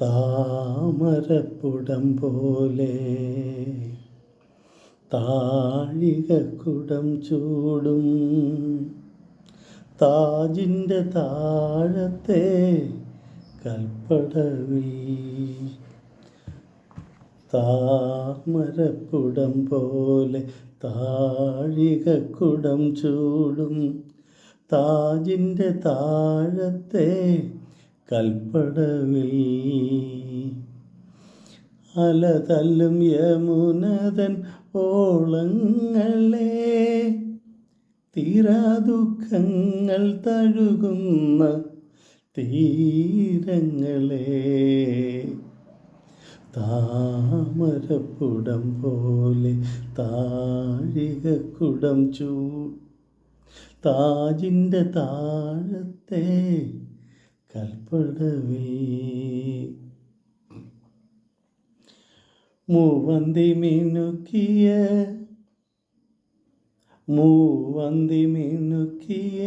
താമരപ്പുടം പോലെ താഴികക്കുടം ചൂടും താജിന്റെ താഴത്തെ കൽപ്പടവി താമരപ്പുടം പോലെ താഴികക്കുടം ചൂടും താജിന്റെ താഴത്തെ കൽപ്പടവിൽ അലതല്ലും യമുനതൻ ഓളങ്ങളെ. തീരാ ദുഃഖങ്ങൾ തഴുകുന്ന തീരങ്ങളെ. താമരപ്പുടം പോലെ താഴികക്കുടം ചൂ താജിന്റെ താഴത്തെ കൽപ്പടവേ മൂവന്തി മിനുക്കിയ മൂവന്തി മിനുക്കിയ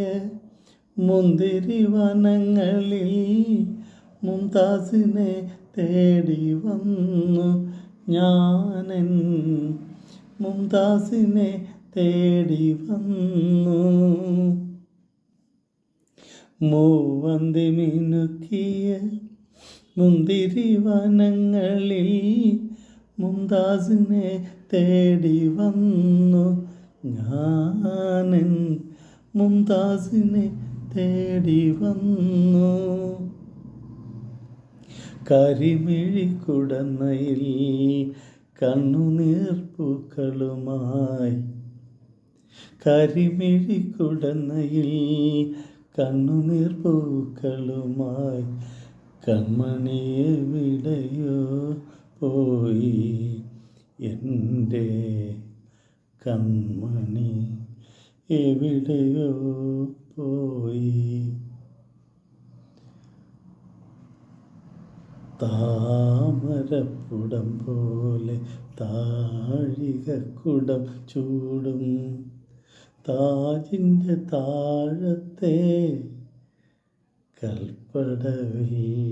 മുന്തിരി വനങ്ങളിൽ മുംതാസിനെ തേടി വന്നു ഞാനൻ. മുംതാസിനെ തേടി വന്നു മൂവന്തി മിനുക്കിയ മുന്തിരി വനങ്ങളിൽ മുംതാസിനെ തേടി വന്നു ഞാനൻ മുംതാസിനെ തേടി വന്നു. കരിമിഴി കുടന്നയിൽ കണ്ണുനീർപ്പൂക്കളുമായി കരിമിഴിക്കുടന്നയിൽ കണ്ണുനീർപ്പൂക്കളുമായി കൺമണിയെ വിടയോ പോയി. എന്റെ കൺമണി എവിടെയോ പോയി. താമരപ്പുടം പോലെ താഴികക്കുടം ചൂടും താജിന്റെ താഴത്തെ കൽപ്പടവേ.